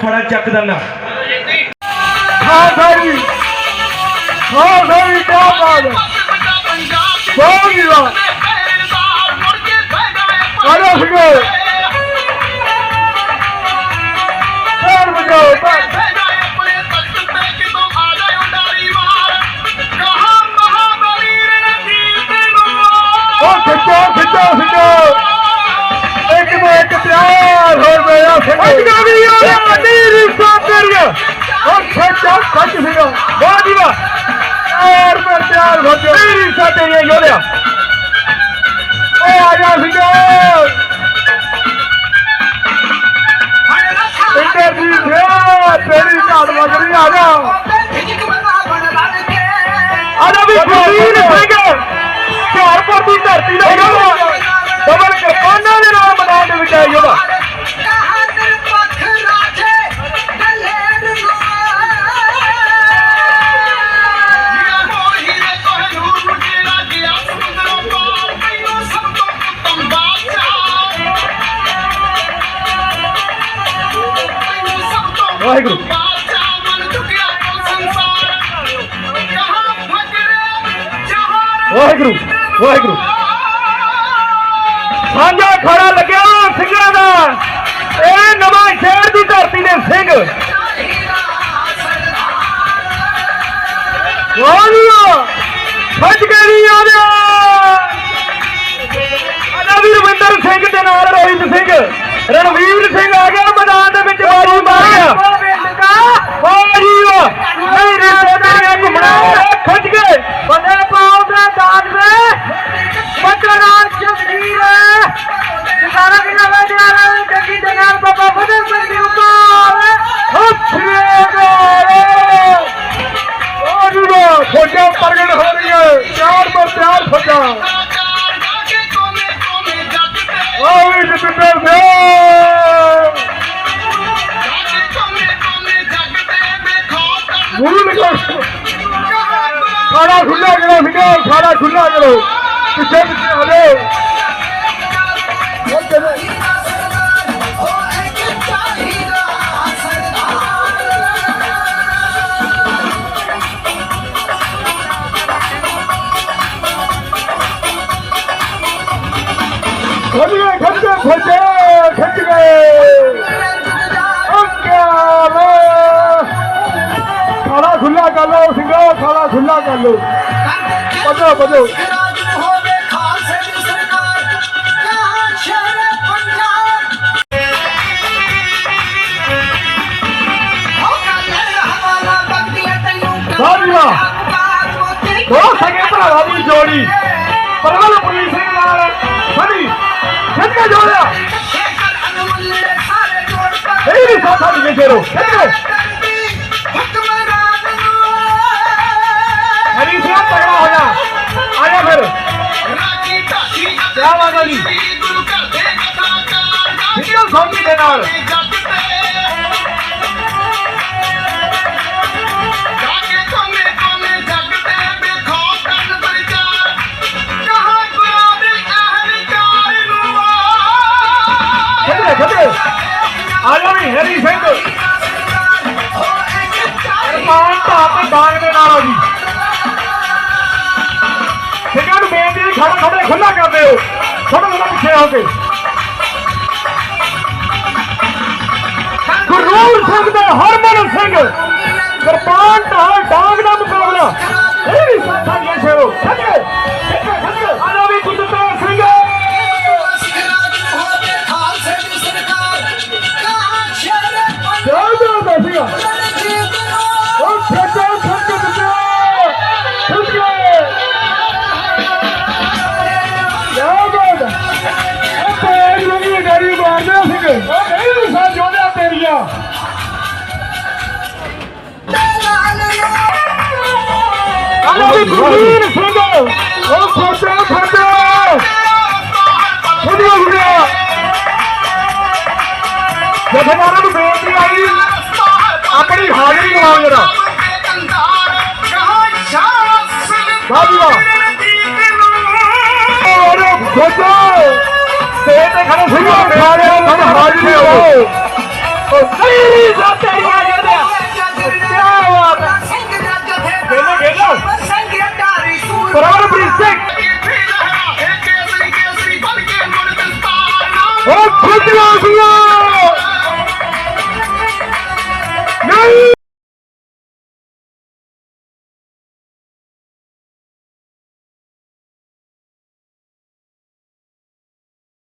ਖੜਾ ਚੱਕ ਦਨਾ ਹਾਂ ਸਾਰੀ ਹਾਂ ਸਾਰੀ ਬਾਤ ਹੈ। ਬਹੁਤ ਹੀ ਵਾਹ। ਆਲੋ ਸਿਗੋ ਹੋਰ ਬਜਾਓ ਬਸ ਖਿੱਚੋ ਖਿੱਚੋ ਖਿੱਚੋ। ਇੱਕ ਤੋਂ ਇੱਕ ਪਿਆਰ ਹੋ ਗਿਆ। ਸਿੰਘ ਅੱਜ ਵੀ ਆ ਜਾ ਵੀ ਗੁਰਵੀਰ ਸਿੰਘ। ਝਾਰਪੁਰ ਦੀ ਧਰਤੀ ਦਾ ਯੋਧਾ ਡਬਲ ਕਿਰਪਾਨਾਂ ਦੇ ਨਾਲ ਮੈਦਾਨ ਦੇ ਵਿੱਚ ਆਇਆ ਯੋਧਾ ਵਾਹਿਗੁਰੂ। ਵਾਹਿਗੁਰੂ ਵਾਹਿਗੁਰੂ। ਸਾਂਝਾ ਖੜਾ ਲੱਗਿਆ ਸਿੰਘਾਂ ਦਾ। ਇਹ ਨਵਾਂ ਸ਼ਹਿਰ ਦੀ ਧਰਤੀ ਦੇ ਸਿੰਘ। ਵਾਹਿਗੁਰੂ ਫੱਜ ਕੇ ਨਹੀਂ ਆ ਰਿਹਾ ਰਵਿੰਦਰ ਸਿੰਘ ਦੇ ਨਾਲ ਰੋਹਿਤ ਸਿੰਘ, ਰਣਵੀਰ ਸਿੰਘ ਆ ਗਿਆ। ਖੁੱਲਾ ਕਰੋ ਪਿੱਛੇ ਪਿੱਛੇ ਹੋ ਜਾਓ ਖੱਜ ਗਏ ਖੱਜ ਗਏ ਖੱਜੇ ਖੱਜ ਗਏ ਓਕੇ ਖਾਣਾ ਖੁੱਲਾ ਕਰ ਲਓ ਸਿੰਘੋ ਖਾਣਾ ਖੁੱਲਾ ਕਰ ਲਓ ਬਜੋ ਬਜੋ ਦੋ ਸਕੇ ਭਰਾਵਾਂ ਦੀ ਜੋੜੀ। ਪਰਵਲ ਪੁਲਿਸ ਸਿੰਘ ਨਾਲ ਖਿੱਚ ਕੇ ਜੋੜਿਆ ਇਹ ਵੀ ਸਾਥਾ ਦੀ ਜੇਰੋ ਹਰੀ ਸਿੰਘ ਤਗੜਾ ਹੋ ਜਾ। ਆ ਜਾ ਫਿਰ। ਕਿਆ ਹੈ ਜੀ। ਵੀਡੀਓ ਸੌਂਗੀ ਦੇ ਨਾਲ। ਵੀ ਹਰੀ ਸਿੰਘ। ਮਾਨ ਢਾਪ ਤੇ ਡਾਂਗ ਦੇ ਨਾਲ ਜੀ। ਸਿੰਘਾਂ ਨੂੰ ਬੇਨਤੀ ਹੈ ਖੜਾ, ਖੜੇ ਖੁੱਲਾ ਕਰਦੇ ਹੋ ਥੋੜਾ ਥੋੜਾ ਪਿੱਛੇ ਹੋ ਕੇ। ਗੁਰਨੂਰ ਸਿੰਘ ਤੇ ਹਰਮਨ ਸਿੰਘ, ਕਿਰਪਾਨ ਢਾਲ ਡਾਂਗ ਦਾ ਜਾ ਜਾ ਉਹ ਖੇਡੋ ਖੱਜ ਕੇ ਖਿੱਚ ਕੇ ਯਾ ਪੈਰ ਨੂੰ ਗਾੜੀ ਮਾਰਦੇ ਸੀਗੇ। ਉਹ ਨਹੀਂ ਸਾ ਜੋੜਿਆ ਤੇਰੀਆਂ। ਆਲੋ ਵੀ ਗੁਰਵੀਰ ਸਿੰਘ ਉਹ ਖੋਟੇ ਖੋਟੇ ਖੁੱਲਿਆ ਖੁੱਲਿਆ ਜਥੇਦਾਰਾਂ ਨੂੰ ਵਾਹ ਜੀ ਵਾਹ ਔਰ ਖੋਟੇ ਤੇ ਤੇ ਖੜੇ ਸੀ ਸਾਰੇ ਹਾਜ਼ਰੀ ਲਵਾਓ ਉਹ ਨਹੀਂ ਜਾ ਤੇਰੀਆਂ ਜਿਹੜਿਆ ਕੀ